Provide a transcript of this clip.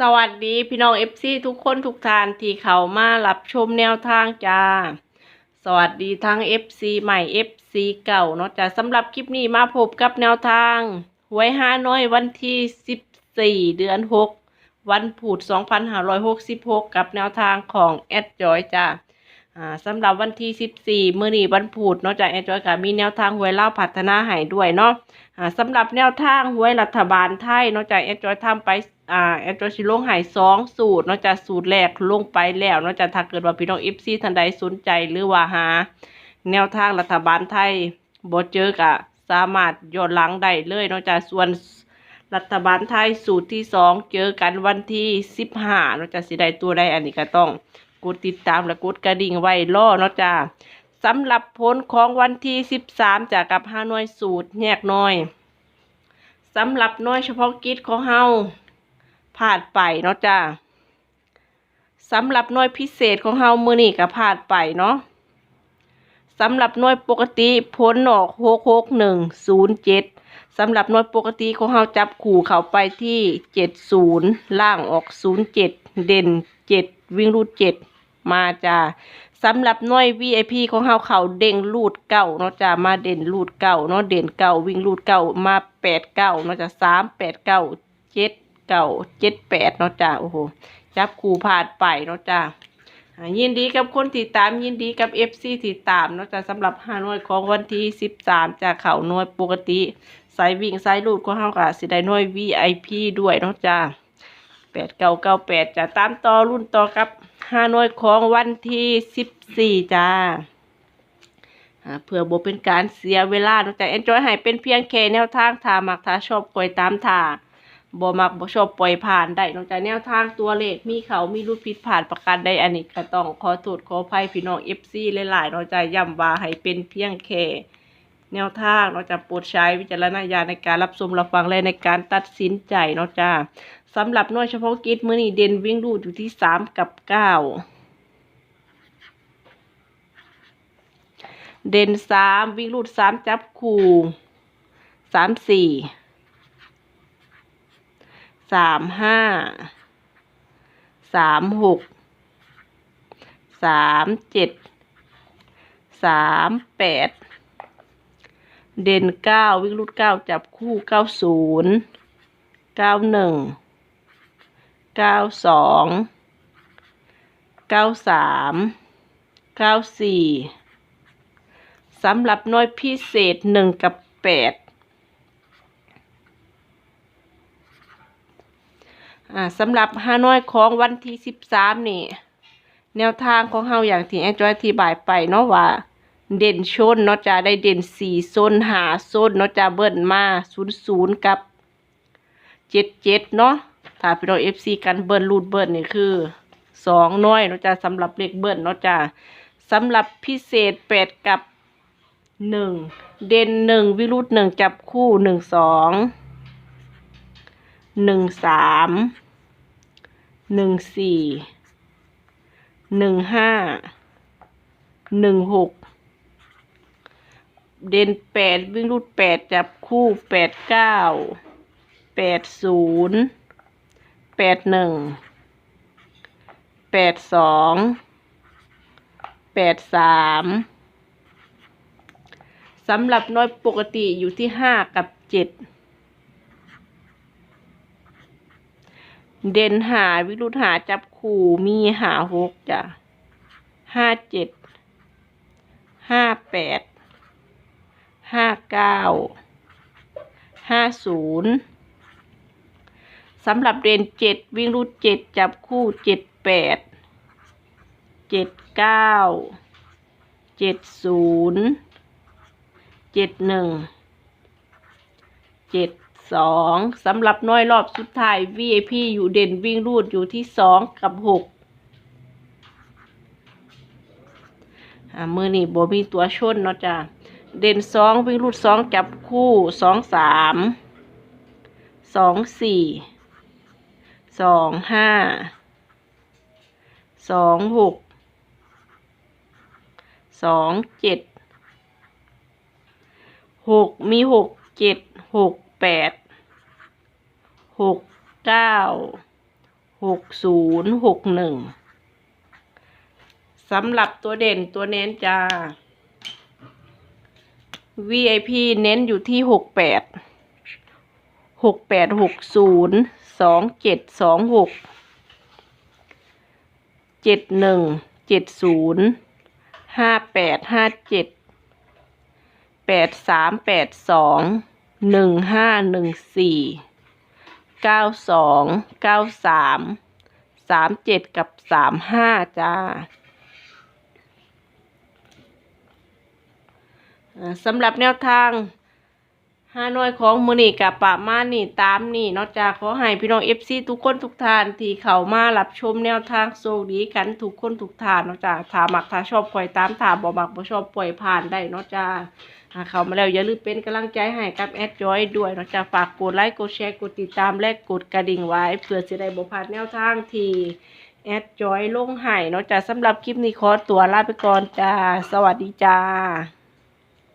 สวัสดีพี่น้องเอฟซีทุกคนทุกท่านที่เขามารับชมแนวทางจ้า สวัสดีทั้ง FC ใหม่ FC เก่าเนาะจ้าสำหรับคลิปนี้มาพบกับแนวทางหวยห้าน้อยวันที่14เดือน6วันพุธ2566กับแนวทางของแอดจอยจ้าสำหรับวันที่ 14มื้อนี้วันพุธเนาะจ้าแอดจอยก็มีแนวทางหวยเล่าพัฒนาให้ด้วยเนาะสำหรับแนวทางหวยรัฐบาลไทยเนอกจากแอดจอยทำไป อ่าแอดจอยสิลงหายสองสูตรนอกจากสูตรแรกลงไปแล้วนอกจากถ้าเกิดว่าพี่น้องเอฟซีท่านใดสนใจหรือว่าหา แนวทางรัฐบาลไทยบ่เจอกะสามารถย้อนหลังได้เลยนอกจากส่วนรัฐบาลไทยสูตรที่สองเจอกันวันที่สิบห้านอกจากสิได้ตัวใดอันนี้ก็ต้องกดติดตามและกดกระดิ่งไว้รอนาะจ้าสำหรับผลของวันที่สิบสามจากกับห้าหน่วยสูตรแยกหน้อยสำหรับหน้อยเฉพาะกิจของเฮา ผ่านไปเนาะจ้าสำหรับหน่วยพิเศษของเฮามือนี่ก็ผ่านไปเนาะสำหรับหน่วยปกติผลออกหกหกหนึ่งศูนย์เจ็ดสำหรับหน่วยปกติของเฮาจับขู่เข้าไปที่เจ็ดศูนย์ล่างออกศูนย์เจ็ดเด่นเจ็ดวิ่งรูดเจ็ดมาจ้าสำหรับหน่วย VIP ของเฮาเขาเด่งลูดเก่าเนาะจ้ะมาเด่นลูดเก่าเนาะเด่นเก่าวิ่งลูดเก่ามาแปดเก้าเนาะจ้ะสามแปดเก้าเจ็ด เก้าเจ็ดแปดเนาะจ้ะโอ้โหจับคู่ผ่านไปเนาะจ้ายินดีกับคนที่ตามยินดีกับ FC ที่ตามเนาะจ้ะสำหรับห้าหน่วยของวันที่สิบสามจากเขาหน่วยปกติสายวิ่งสายลูดของเฮาก็สิได้หน่วย VIP ด้วยเนาะจ้ะแปดเก้าเก้าแปดจะตามต่อรุ่นต่อกับห้าหน่วยของวันที่สิบสี่จ้าเพื่อบ่เป็นการเสียเวลาเนอกจาเอนจอยให้เป็นเพียงแค่แนวทางถ้ามักถ้าชอบกอยตามท่า บ่มักบ่ชอบปล่อยผ่านได้นอกจากแนวทางตัวเลขมีเขามีรูดผิดผ่านประการใดอันนี้ก็ต้องขอโทษขออภัยพี่น้อง FC หลายๆนอกจากย้ำว่าให้เป็นเพียงแค่แนวทางนอกจากโปรดใช้วิจารณญาณในการรับชมรับฟังและในการตัดสินใจนาะจ้าสำหรับหน่วยเฉพาะกิจมื้อนี้เด่นวิ่งรูดอยู่ที่สามกับเก้าเด่นสามวิ่งรูดสามจับคู่สามสี่ สามห้า สามหก สามเจ็ด สามแปด เด่นเก้าวิ่งรูดเก้าจับคู่เก้าศูนย์เก้าหนึ่ง เก้าสอง เก้าสาม เก้าสี่สำหรับน้อยพิเศษหนึ่งกับแปด อ่าสำหรับฮานอยของวันที่สิบสามนี่ แนวทางของเฮาอย่างที่แอดจอยอธิบายไปเนาะว่า เด่นชนเนาะจะได้เด่นสี่โซนหาโซนเนาะจะเบิ้ลมาศูนย์ศูนย์กับเจ็ดเจ็ดเนาะถ้าพี่น้องเอฟซีกันเบิ้ลรูดเบิ้ลนี่คือสองน้อยเนาะจ้ะสำหรับเลขเบิ้ลเนาะจ้ะสำหรับพิเศษแปดกับหนึ่งเด่นหนึ่งวิรุธหนึ่งจับคู่หนึ่งสองหนึ่งสาม หนึ่งสี่หนึ่งห้าหนึ่งหกเด่นแปดวิ่งรูดแปดจับคู่แปดเก้าแปดศูนย์แปดหนึ่งแปดสองแปดสามสำหรับน้อยปกติอยู่ที่ห้ากับเจ็ด เด่นหาวิรุธหาจับคู่มีหาหกจ้ะห้าเจ็ดห้าแปดห้าเก้าห้าศูนย์สำหรับเด่นเจ็ดวิ่งรูดเจ็ดจับคู่เจ็ดแปดเจ็ดเก้าเจ็ดศูนย์เจ็ดหนึ่งเจ็ด สองสำหรับน้อยรอบสุดท้าย VIP อยู่เด่นวิ่งรูดอยู่ที่สองกับหกมือนี่โบมีตัวชนเนาะจ้ะเด่นสองวิ่งรูดสองจับคู่สองสามสองสี่สองห้าสองหกสองเจ็ดหกมีหกเจ็ดหกแปด หกเก้าหกศูนย์หกหนึ่งสำหรับตัวเด่นตัวเน้นจ้า VIP เน้นอยู่ที่หกแปดหกแปดหกศูนย์สองเจ็ดสองหกเจ็ดหนึ่งเจ็ดศูนย์ห้าแปดห้าเจ็ดแปดสามแปดสองหนึ่งห้าหนึ่งสี่ เก้าสองเก้าสามสามเจ็ดกับสามห้าจ้าสำหรับแนวทางฮานอยของมือนี่กับปะมานี่ตามนี่นอกจากขอให้พี่น้องเอฟซีทุกคนทุกทานที่เข้ามารับชมแนวทางโซดีกันทุกคนทุกทานนอกจากถามักถ้าชอบปล่อยตามถามบ่มักบ่ชอบปล่อยผ่านได้นอกจาก หากเข้ามาแล้วอย่าลืมเป็นกำลังใจให้กับแอดจอยด้วยนอกจากฝากกดไลค์กดแชร์กดติดตามและกดกระดิ่งไว้เพื่อจะได้บ่พลาดแนวทางที่แอดจอยลงให้นอกจากสำหรับคลิปนี้ขอตัวลาไปก่อนจ้า สวัสดีจ้า